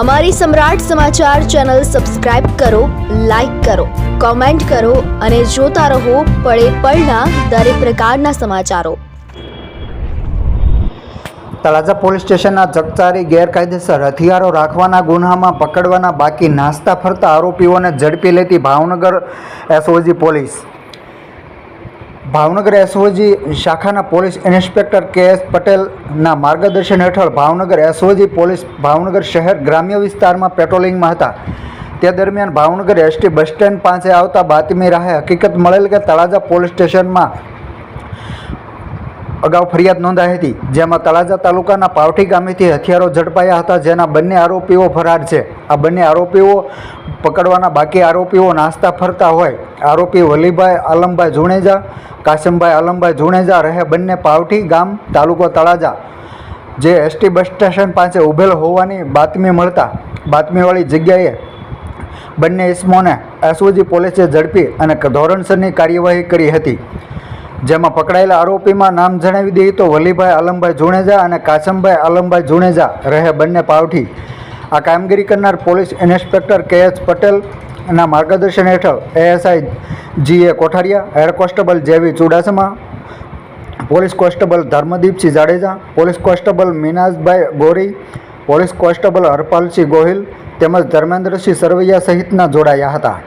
અમારી સમ્રાટ સમાચાર ચેનલ સબસ્ક્રાઇબ કરો, લાઇક કરો, કોમેન્ટ કરો અને જોતા રહો પળે પળના દરેક પ્રકારના સમાચારો. તળાજા પોલીસ સ્ટેશનના ચકચારી ગેરકાયદેસર હથિયારો રાખવાના ગુન્હામાં પકડવાના બાકી નાસ્તા ફરતા આરોપીઓને ઝડપી લેતી Bhavnagar SOG police. Bhavnagar SOG શાખાના પોલીસ ઇન્સ્પેક્ટર કે એસ પટેલના માર્ગદર્શન હેઠળ ભાવનગર એસઓજી પોલીસ ભાવનગર શહેર ગ્રામ્ય વિસ્તારમાં પેટ્રોલિંગમાં હતા. તે દરમિયાન ભાવનગર એસટી બસ સ્ટેન્ડ પાસે આવતા બાતમી રાહે હકીકત મળેલ કે તળાજા પોલીસ સ્ટેશનમાં અગાઉ ફરિયાદ નોંધાઈ હતી, જેમાં તળાજા તાલુકાના પાવઠી ગામેથી હથિયારો ઝડપાયા હતા, જેના બંને આરોપીઓ ફરાર છે. આ બંને આરોપીઓ પકડવાના બાકી આરોપીઓ નાસ્તા ફરતા હોય આરોપી વલીભાઈ આલમભાઈ જુણેજા, કાસિમભાઈ આલમભાઈ જુણેજા રહે બંને પાવઠી ગામ, તાલુકો તળાજા, જે એસટી બસ સ્ટેશન પાસે ઊભેલ હોવાની બાતમી મળતા બાતમીવાળી જગ્યાએ બંને ઇસમોને એસઓજી પોલીસે ઝડપી અને ધોરણસરની કાર્યવાહી કરી હતી. જેમાં પકડાયેલા આરોપીમાં નામ જણાવી દઈએ તો વલીભાઈ આલમભાઈ જુણેજા અને કાસમભાઈ આલમભાઈ જુણેજા રહે બંને પાવઠી. આ કામગીરી કરનાર પોલીસ ઇન્સ્પેક્ટર કે એચ પટેલના માર્ગદર્શન હેઠળ એએસઆઈ જીએ Kotharia head constable J V Chudasama police constable Dharmdeepsinh Jadeja police constable Minajbhai Gori police constable Harpalsinh Gohil તેમજ ધર્મેન્દ્રસિંહ સરવૈયા સહિતના જોડાયા હતા.